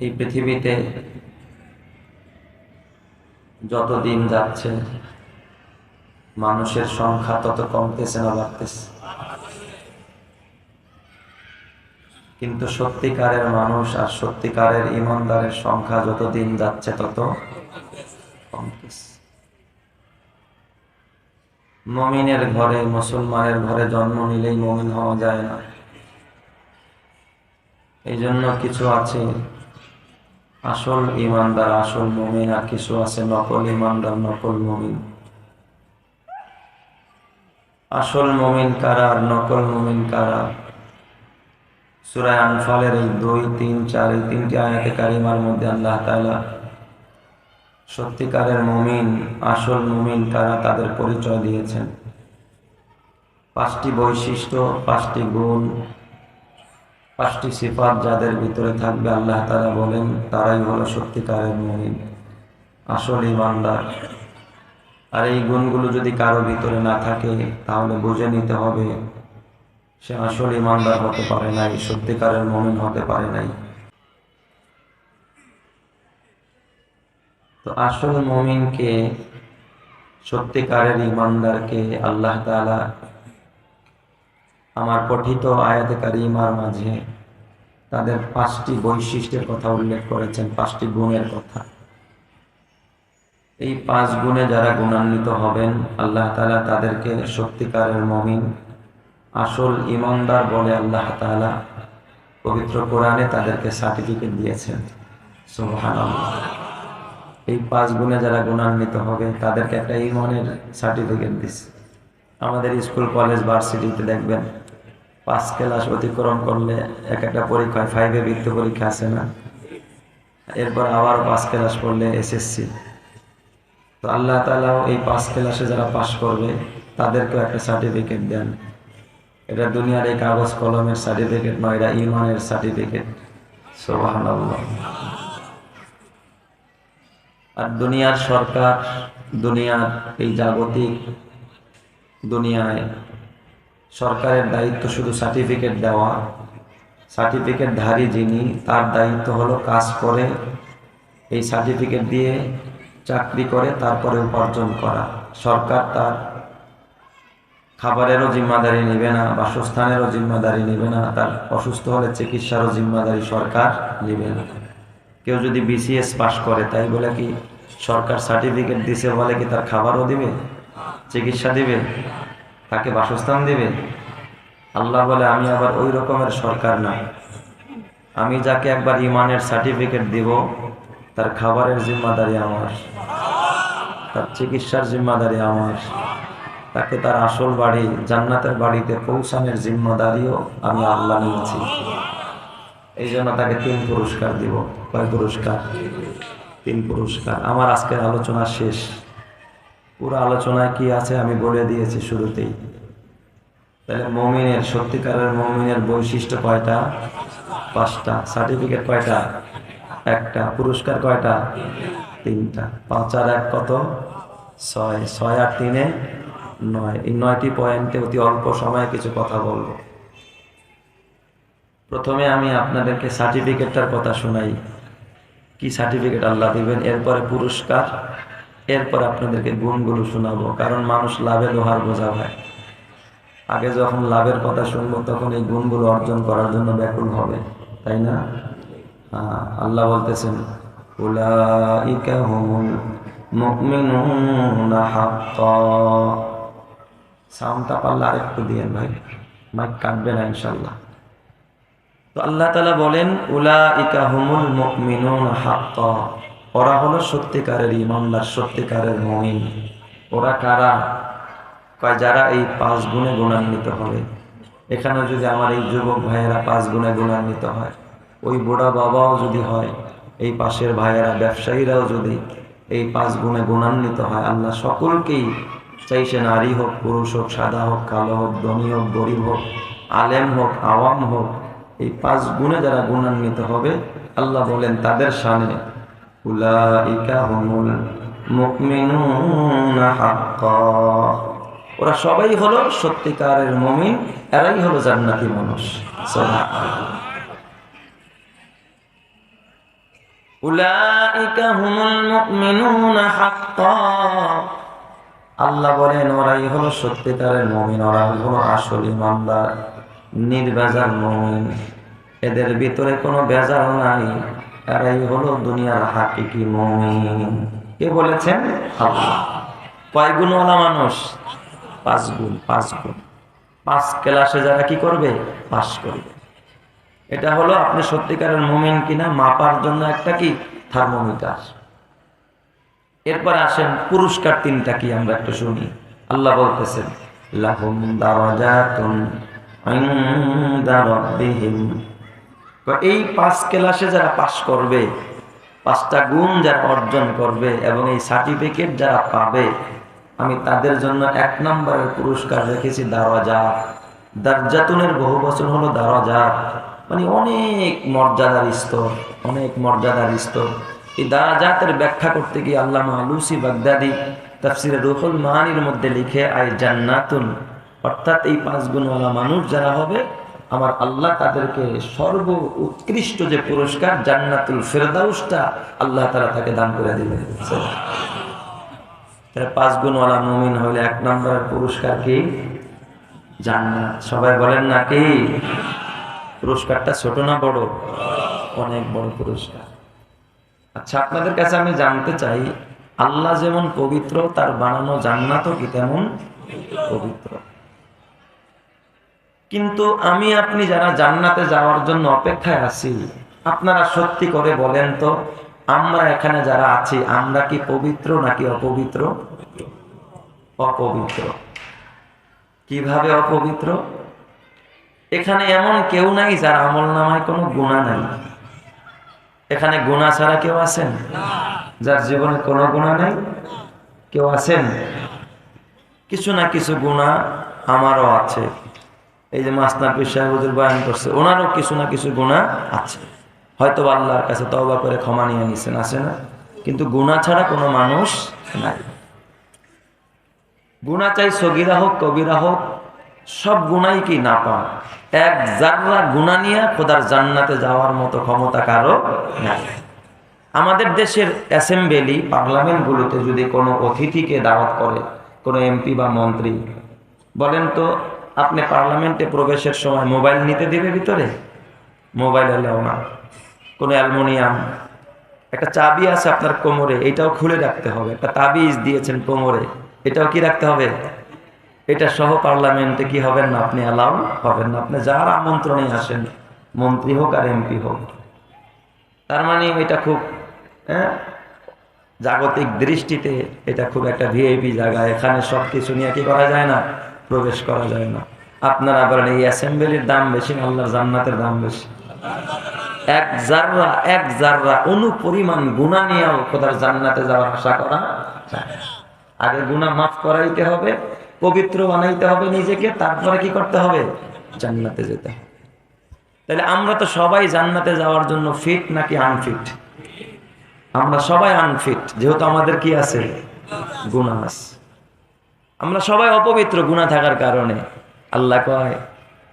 এই পৃথিবীতে যত দিন যাচ্ছে, মানুষের সংখ্যা তত কমতেছে না, বাড়তেছে। কিন্তু সত্যিকারের মানুষ আর সত্যিকারের ইমানদারের সংখ্যা যত দিন যাচ্ছে, তত কমতেছে। মমিনের ঘরে, মুসলমানের ঘরে জন্ম নিলেই মমিন হওয়া যায় না। এই জন্য কিছু আছে আসল ইমানদার, আসল মমিন, আর কিছু আছে নকল ইমানদার, নকল মমিন। আসল মমিন কারা আর নকল মমিন কারা? সুরায় আনফালের এই দুই, তিন, চার, এই তিনটি আয়াতে কারিমার মধ্যে আল্লাহ তাআলা সত্যিকারের মমিন, আসল মমিন কারা তাদের পরিচয় দিয়েছেন। পাঁচটি বৈশিষ্ট্য, পাঁচটি গুণ পাঁচটি সিফাত যাদের ভিতরে থাকবে আল্লাহ তারা বলেন, তারাই হলো সত্যিকারের মমিন। আসল ইমানদার। আর এই গুণগুলো যদি কারও ভিতরে না থাকে, তাহলে বুঝে নিতে হবে, সে আসল ইমানদার হতে পারে নাই, সত্যিকারের মমিন হতে পারে নাই। তো আসল মমিনকে, সত্যিকারের ইমানদারকে আল্লাহ তাআলা আমার পঠিত আয়াতে কারিমার মাঝে তাদের পাঁচটি বৈশিষ্ট্যের কথা উল্লেখ করেছেন, পাঁচটি গুণের কথা। এই পাঁচ গুণে যারা গুণান্বিত হবেন, আল্লাহ তালা তাদেরকে সত্যিকারের মমিন, আসল ইমানদার বলে আল্লাহ তাআলা পবিত্র কোরআনে তাদেরকে সার্টিফিকেট দিয়েছেন। এই পাঁচ গুণে যারা গুণান্বিত হবে, তাদেরকে একটা ইমানের সার্টিফিকেট দিচ্ছে আমাদের স্কুল, কলেজ, ভার্সিটিতে দেখবেন পাঁচ ক্লাস অতিক্রম করলে এক একটা পরীক্ষায় ফাইভে বৃত্তি পরীক্ষা আছে না? এরপর আবার পাঁচ ক্লাস পড়লে এসএসসি তো আল্লাহ তালাও এই পাঁচ ক্লাসে যারা পাশ করবে, তাদেরকেও একটা সার্টিফিকেট দেন। এটা দুনিয়ার এই কাগজ কলমের সার্টিফিকেট নয়, এটা ইমানের সার্টিফিকেট সোহান আর দুনিয়ার সরকার, দুনিয়ার এই জাগতিক দুনিয়ায় সরকারের দায়িত্ব শুধু সার্টিফিকেট দেওয়া। সার্টিফিকেট ধারী যিনি, তার দায়িত্ব হলো কাজ করে, এই সার্টিফিকেট দিয়ে চাকরি করে, তারপরে উপার্জন করা। সরকার তার খাবারেরও জিম্মাদারি নেবে না, বাসস্থানেরও জিম্মাদারি নেবে না, তার অসুস্থ হলে চিকিৎসারও জিম্মাদারি সরকার নেবে না। কেউ যদি বিসিএস পাশ করে, তাই বলে কি, সরকার সার্টিফিকেট দিছে বলে কি তার খাবারও দিবে? চিকিৎসা দিবে? তাকে বাসস্থান দিবে আল্লাহ বলে, আমি আবার ওই রকমের সরকার না। আমি যাকে একবার ইমানের সার্টিফিকেট দিব, তার খাবারের জিম্মাদারি আমার, তার চিকিৎসার জিম্মাদারি আমার, তাকে তার আসল বাড়ি, জান্নাতের বাড়িতে পৌঁছানোর জিম্মাদারিও আমি আল্লাহ নিয়েছি। এই জন্য তাকে তিন পুরস্কার দিব। কয় পুরস্কার? তিন পুরস্কার। আমার আজকের আলোচনা শেষ। পুরো আলোচনায় কি আছে আমি বলে দিয়েছি শুরুতেই। তাহলে মমিনের, সত্যিকারের মমিনের বৈশিষ্ট্য কয়টা? পাঁচটা। সার্টিফিকেট কয়টা? একটা। পুরস্কার কয়টা? তিনটা। পাঁচ আর এক কত? ছয়। ছয় আর তিনে নয়। এই নয়টি পয়েন্টে অতি অল্প সময়ে কিছু কথা বলব। প্রথমে আমি আপনাদেরকে সার্টিফিকেটটার কথা শোনাই। কি সার্টিফিকেট আল্লাহ দিবেন? এরপরে পুরস্কার এরপর আপনাদেরকে গুণগুলো শোনাবো কারণ মানুষ লাভে লোহার বোঝা ভাই। আগে যখন লাভের কথা শুনব তখন এই গুণগুলো অর্জন করার জন্য ব্যাকুল হবে তাই না? হ্যাঁ, আল্লাহ বলতেছেন উলাইকা হুমুল মুমিনুনা হাক্কা সাউন্ডটা পারলে আরেকটু দিয়েন ভাই মাইক কাটবে না ইনশাল্লাহ তো আল্লাহ তালা বলেন উলা ইকা হুমুল মুমিনুন হাক্কা ওরা হলো সত্যিকারের ইমানদার সত্যিকারের মমিন। ওরা কারা? কয়, যারা এই পাঁচ গুণে গুণান্বিত হবে। এখানে যদি আমার এই যুবক ভাইয়েরা পাঁচ গুণে গুণান্বিত হয়, ওই বুড়া বাবাও যদি হয়, এই পাশের ভাইয়েরা ব্যবসায়ীরাও যদি এই পাঁচ গুণে গুণান্বিত হয়, আল্লাহ সকলকেই চাই সে নারী হোক, পুরুষ হোক, সাদা হোক, কালো হোক, ধনী হোক, গরিব হোক, আলেম হোক, আওয়াম হোক, এই পাঁচ গুণে যারা গুণান্বিত হবে, আল্লাহ বলেন তাদের সামনে উলাইকা হুমুল মুমিনুনা হাক্কা। ওরা সবাই হলো সত্যিকারের মমিন, এরাই হলো জান্নাতি মানুষ। আল্লাহ বলেন, ওরাই হলো সত্যিকারের মুমিন ওরা হলো আসল ইমানদার, নির্ভেজাল মমিন। এদের ভিতরে কোনো বেজাল নাই। এরাই হলো দুনিয়ার হাকিকি মুমিন। কে বলেছেন? আল্লাহ। কয় গুণওয়ালা মানুষ? পাঁচ গুণ পাঁচ গুণ। পাঁচ ক্লাসে যারা কি করবে? পাস করবে। এটা হলো আপনি সত্যিকারের মুমিন কিনা মাপার জন্য একটা কি? থার্মোমিটার। এরপর আসেন, পুরস্কার তিনটা কি আমরা একটু শুনি। আল্লাহ বলতেছেন, লাহুম দারাজাতুন ইনদা রাব্বিহিম। এই পাঁচ ক্লাসে যারা পাস করবে, পাঁচটা গুণ যারা অর্জন করবে এবং এই সার্টিফিকেট যারা পাবে, আমি তাদের জন্য এক নম্বরের পুরস্কার রেখেছি দারাজা দারজাতুনের বহু বছর হলো দারাজা মানে অনেক মর্যাদার স্তর, অনেক মর্যাদার স্তর। এই দারাজাতের ব্যাখ্যা করতে গিয়ে আল্লামা লুসি বাগদাদি তাফসিরে রুহুল মাহানির মধ্যে লিখে, আয় জান্নাতুন। অর্থাৎ এই পাঁচ গুণওয়ালা মানুষ যারা হবে আমার আল্লাহ তাদেরকে সর্ব উৎকৃষ্ট যে পুরস্কার, জান্নাতুল ফেরদাউসটা আল্লাহ তারা তাকে দান করে তাহলে পাঁচ গুণওয়ালা মুমিন হলে এক নম্বরের পুরস্কার কি? জান্নাত। সবাই বলেন না কি? পুরস্কারটা ছোট না বড়? অনেক বড় পুরস্কার। আচ্ছা আপনাদের কাছে আমি জানতে চাই, আল্লাহ যেমন পবিত্র, তার বানানো জান্নাতও কি তেমন পবিত্র? কিন্তু আমি আপনি যারা জান্নাতে যাওয়ার জন্য অপেক্ষায় আছি, আপনারা সত্যি করে বলেন তো, আমরা এখানে যারা আছি, আমরা কি পবিত্র নাকি অপবিত্র? অপবিত্র। কীভাবে অপবিত্র? এখানে এমন কেউ নাই যার আমল নামায় কোনো গুণা নাই। এখানে গুণা ছাড়া কেউ আছেন? যার জীবনে কোনো গুণা নাই? কেউ আছেন? কিছু না কিছু গুণা আমারও আছে। এই যে মাসনা পিসা হুজুর বয়ান করছে, ওনারও কিছু না কিছু গুণা আছে। হয়তো আল্লাহর কাছে তওবা করে ক্ষমা নিয়ে নিছেন, আছে না? কিন্তু গুণা ছাড়া কোনো মানুষ নাই। গুণা চাই সগিরা হোক, কবিরা হোক, সব গুণাই কি না পান এক জাররা গুণা নিয়ে খোদার জান্নাতে যাওয়ার মতো ক্ষমতা কারও নাই। আমাদের দেশের অ্যাসেম্বলি পার্লামেন্টগুলোতে যদি কোনো অতিথিকে দাওয়াত করে, কোনো এমপি বা মন্ত্রী, বলেন তো আপনি পার্লামেন্টে প্রবেশের সময় মোবাইল নিতে দেবে ভিতরে? মোবাইল এলাও না। কোনো অ্যালমোনিয়াম। একটা চাবি আছে আপনার কোমরে, এটাও খুলে রাখতে হবে। একটা তাবিজ দিয়েছেন কোমরে, এটাও কি রাখতে হবে? এটা সহ পার্লামেন্টে কি হবেন না আপনি অ্যালাউ? হবেন না। আপনি যার আমন্ত্রণে আসেন, মন্ত্রী হোক আর এমপি হোক। তার মানে এটা খুব হ্যাঁ? জাগতিক দৃষ্টিতে এটা খুব একটা ভিআইপি জায়গা। এখানে সব কিছু নিয়ে কি করা যায় না? প্রবেশ করা যায় না। আপনারা বলেন, এই অ্যাসেম্বলির দাম বেশি না, আল্লাহর জান্নাতের দাম বেশি। এক জাররা এক জাররা অনুপরিমাণ গুণা নিয়েও খোদার জান্নাতে যাওয়ার আশা করা। আগে গুণা মাফ করাইতে হবে, পবিত্র বানাইতে হবে নিজেকে, তারপরে কি করতে হবে? জান্নাতে যেতে তাহলে আমরা তো সবাই জান্নাতে যাওয়ার জন্য ফিট নাকি আনফিট আমরা সবাই আনফিট যেহেতু আমাদের কি আছে? গুণা আছে। আমরা সবাই অপবিত্র গুণা থাকার কারণে। আল্লাহ কয়,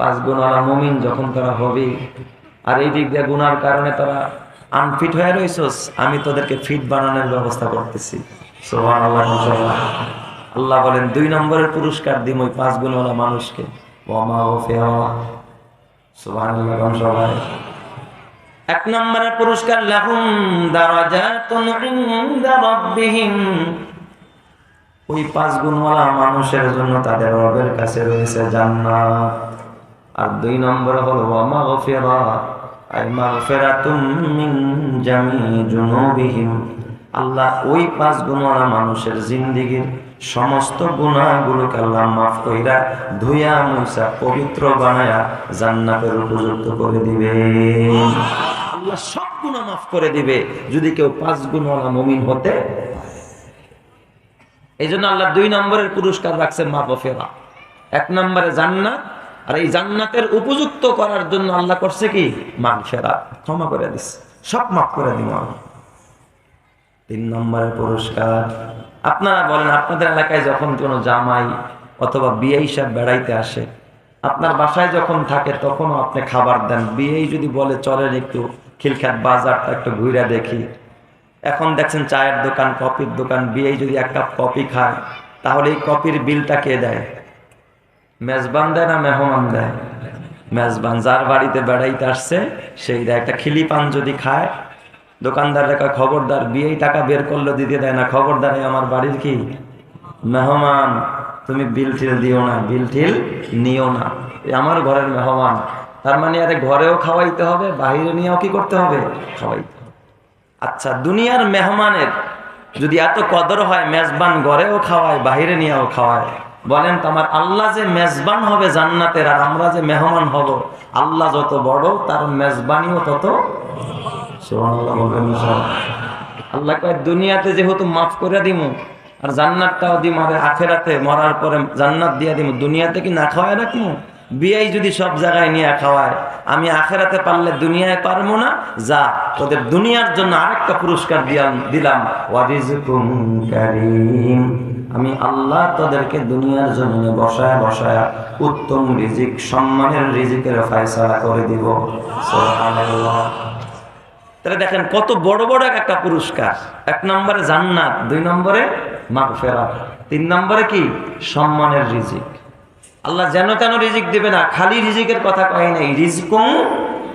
পাঁচ গুণালা মমিন যখন তারা হবে, আর এই দিক দিয়ে গুনার কারণে তারা আনফিট হয়ে রয়েছস আমি তোদেরকে ফিট বানানোর ব্যবস্থা করতেছি। আল্লাহ বলেন, দুই নম্বরের পুরস্কার দিম ওই পাঁচ গুণওয়ালা মানুষকে। সবাই এক নম্বরের পুরস্কার, লাহুম দারাজাতুন ইনদা রাব্বিহিম। ওই পাঁচ গুণওয়ালা মানুষের জন্য তাদের রবের কাছে রয়েছে জান্নাত। আর দুই নম্বর হলো আল্লাহ ওই পাঁচ গুণওয়ালা মানুষের জিন্দিগির সমস্ত গুণাগুলোকে আল্লাহ মাফ কইরা ধুইয়া, মুইসা, পবিত্র বানায়া জান্নাতের উপযুক্ত করে দিবে। আল্লাহ সব গুণা মাফ করে দিবে। যদি কেউ পাঁচ গুণওয়ালা মুমিন হতে এই জন্য আল্লাহ দুই নম্বরের পুরস্কার রাখছেন মা এক নম্বরে জান্নাত, আর এই জান্নাতের উপযুক্ত করার জন্য আল্লাহ করছে কি? মান ফেরা ক্ষমা করে দিচ্ছে সব মাফ করে দিব তিন নম্বরের পুরস্কার, আপনারা বলেন, আপনাদের এলাকায় যখন কোনো জামাই অথবা বিয়ে হিসাব বেড়াইতে আসে, আপনার বাসায় যখন থাকে, তখনও আপনি খাবার দেন। বিয়েই যদি বলে, চলেন একটু খিলখ্যাত বাজারটা একটু ঘুরে দেখি। এখন দেখছেন চায়ের দোকান কপির দোকান, বিয়ে যদি এক কাপ কপি খায়, তাহলে এই কপির বিলটা কে দেয়? মেজবান দেয় না মেহমান দেয়? মেজবান যার বাড়িতে বেড়াইতে আসছে, সেই দেয়। একটা খিলি পান যদি খায় দোকানদার রেখা খবরদার, বিয়েই টাকা বের করল দিতে দেয় না। খবরদার আমার বাড়ির কি? মেহমান, তুমি বিল ঠিল দিও না, বিল ঠিল নিও না। আমার ঘরের মেহমান। তার মানে আরে ঘরেও খাওয়াইতে হবে বাইরে নিয়েও কি করতে হবে? খাওয়াইতে আচ্ছা দুনিয়ার মেহমানের যদি এত কদর হয়, মেজবান ঘরেও খাওয়ায়, বাহিরে নিয়েও খাওয়ায় বলেন তো আমার আল্লাহ যে মেজবান হবে জান্নাতের আর আমরা যে মেহমান হব, আল্লাহ যত বড়, তার মেজবানিও তত? আল্লাহ দুনিয়াতে যেহেতু মাফ করে দিব আর জান্নাতটাও দিম, আর আখেরাতে মরার পরে জান্নাত দিয়ে দিব দুনিয়াতে কি না খাওয়ায় রাখব বিয়াই যদি সব জায়গায় নিয়ে খাওয়ায়, আমি আখেরাতে পারলে দুনিয়ায় পারব না? যা, তোদের দুনিয়ার জন্য আরেকটা পুরস্কার দিলাম। আমি আল্লাহ তোদেরকে দুনিয়ার জমিনে বসায় বসায় উত্তম রিজিক, সম্মানের রিজিকের ফয়সালা করে দিব। তাহলে দেখেন, কত বড় বড় একটা পুরস্কার। এক নম্বরে জান্নাত, দুই নম্বরে মাগফেরাত, তিন নম্বরে কি? সম্মানের রিজিক। আল্লাহ যেন কেন রিজিক দেবে না, খালি রিজিকের কথা কয় নাই। রিজকুম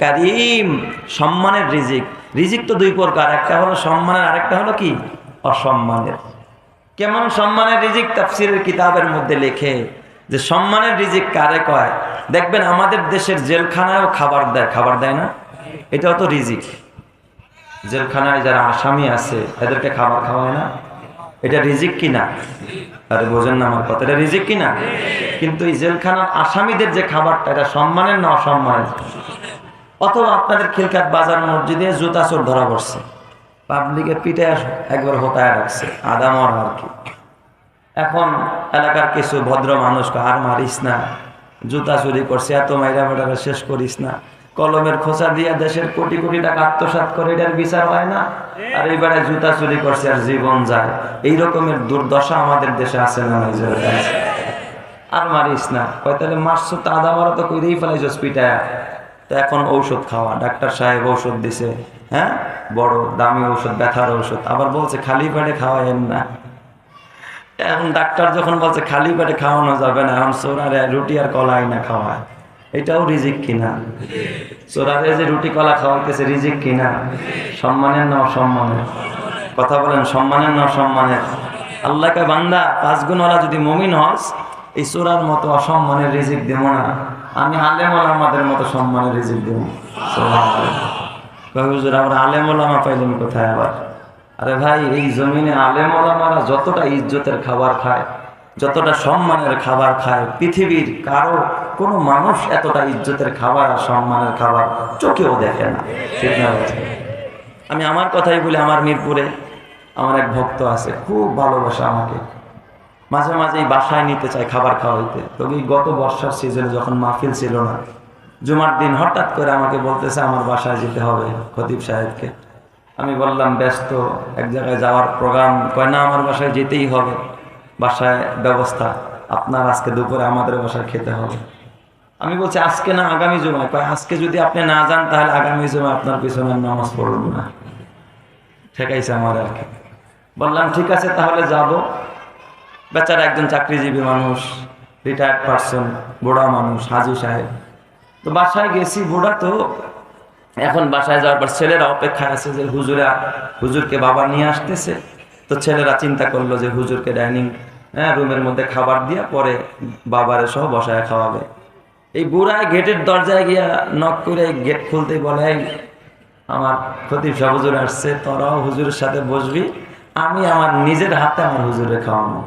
কারিম, সম্মানের রিজিক। রিজিক তো দুই প্রকার, একটা হলো সম্মানের, আরেকটা হলো কি? অসম্মানের। কেমন সম্মানের রিজিক? তাফসিরের কিতাবের মধ্যে লেখে যে সম্মানের রিজিক কারে কয়? দেখবেন আমাদের দেশের জেলখানায়ও খাবার দেয়। খাবার দেয় না? এটাও তো রিজিক। জেলখানায় যারা আসামি আছে, এদেরকে খাবার খাওয়ায় না? এটা রিজিক কিনা? আরে বোঝেন না আমার কথা, এটা রিজিক কিনা? কিন্তু এই জেলখানার আসামিদের যে খাবারটা, এটা সম্মানের না অসম্মানের? অথবা আপনাদের খিলকাত বাজার মসজিদে জুতা চোর ধরা পড়ছে, পাবলিকে পিঠে একবার হতায় রাখছে, আদা মরা আর কি। এখন এলাকার কিছু ভদ্র মানুষকে আর মারিস না, জুতা চুরি করছে, এত মাইরা মাইরা শেষ করিস না। কলমের খোঁচা দিয়া দেশের কোটি কোটি টাকা আত্মসাৎ করে এটার বিচার হয় না? আর এইবারে জুতা চুরি করছে আর জীবন যায়। এই রকমের দুর্দশা আমাদের দেশে আছে না? আর মারিস না। কয়, তাহলে মারছো তো আদা মারা তো কইরেই ফেলাইছ পিটায়া তো এখন ঔষধ খাওয়া। ডাক্তার সাহেব ঔষধ দিছে হ্যাঁ? বড়, দামি ঔষধ, ব্যথার ঔষধ। আবার বলছে, খালি পেটে খাওয়াইন না। এখন ডাক্তার যখন বলছে, খালি পেটে খাওয়ানো যাবে না। এখন সোরারে রুটি আর কলাই না খাওয়ায়। এটাও রিজিক কিনা? সোরারে যে রুটি কলা খাওয়াইতেছে, রিজিক কিনা? সম্মানের না অসম্মানের? কথা বলেন, সম্মানের না অসম্মানের? আল্লাহকে বান্দা, পাঁচ গুণওয়ালা যদি মমিন হস, এই সোরার মতো অসম্মানের রিজিক দেব না। আমি আলেম আমাদের মতো সম্মানের রিজিক দেব। আমরা আলেম ওলামা পাইলেন কোথায় আবার? আরে ভাই, এই জমিনে আলেম ওলামারা যতটা ইজ্জতের খাবার খায়, যতটা সম্মানের খাবার খায়, পৃথিবীর কারও কোনো মানুষ এতটা ইজ্জতের খাবার আর সম্মানের খাবার চোখেও দেখে না। আমি আমার কথাই বলি আমার মিরপুরে আমার এক ভক্ত আছে, খুব ভালোবাসে আমাকে। মাঝে মাঝে বাসায় নিতে চায় খাবার খাওয়াইতে। তবে গত বর্ষার সিজনে যখন মাহফিল ছিল না, জুমার দিন হঠাৎ করে আমাকে বলতেছে, আমার বাসায় যেতে হবে খতিব সাহেবকে। আমি বললাম, ব্যস্ত, এক জায়গায় যাওয়ার প্রোগ্রাম কয়, না, আমার বাসায় যেতেই হবে। বাসায় ব্যবস্থা। আপনার আজকে দুপুরে আমাদের বাসায় খেতে হবে। আমি বলছি, আজকে না আগামী জুমায়? কয়, আজকে যদি আপনি না যান, তাহলে আগামী জুমায় আপনার পিছনে নামাজ পড়ব না। ঠেকাইছে আমার আর কি। বললাম, ঠিক আছে, তাহলে যাব। বেচারা একজন চাকরিজীবী মানুষ রিটায়ার্ড পার্সন বুড়া মানুষ, হাজি সাহেব। তো বাসায় গেছি, বুড়া তো এখন বাসায় যাওয়ার পর ছেলেরা অপেক্ষায় আছে যে হুজুরা, হুজুরকে বাবা নিয়ে আসতেছে। তো ছেলেরা চিন্তা করল যে হুজুরকে ডাইনিং হ্যাঁ রুমের মধ্যে খাবার দিয়া পরে বাবারে সহ বসায় খাওয়াবে। এই বুড়া গেটের দরজায় গিয়া নক করে গেট খুলতে বলে "এই, আমার ক্ষতি সাহ হুজুর আসছে তোরাও হুজুরের সাথে বসবি আমি আমার নিজের হাতে আমার হুজুরে খাওয়ানো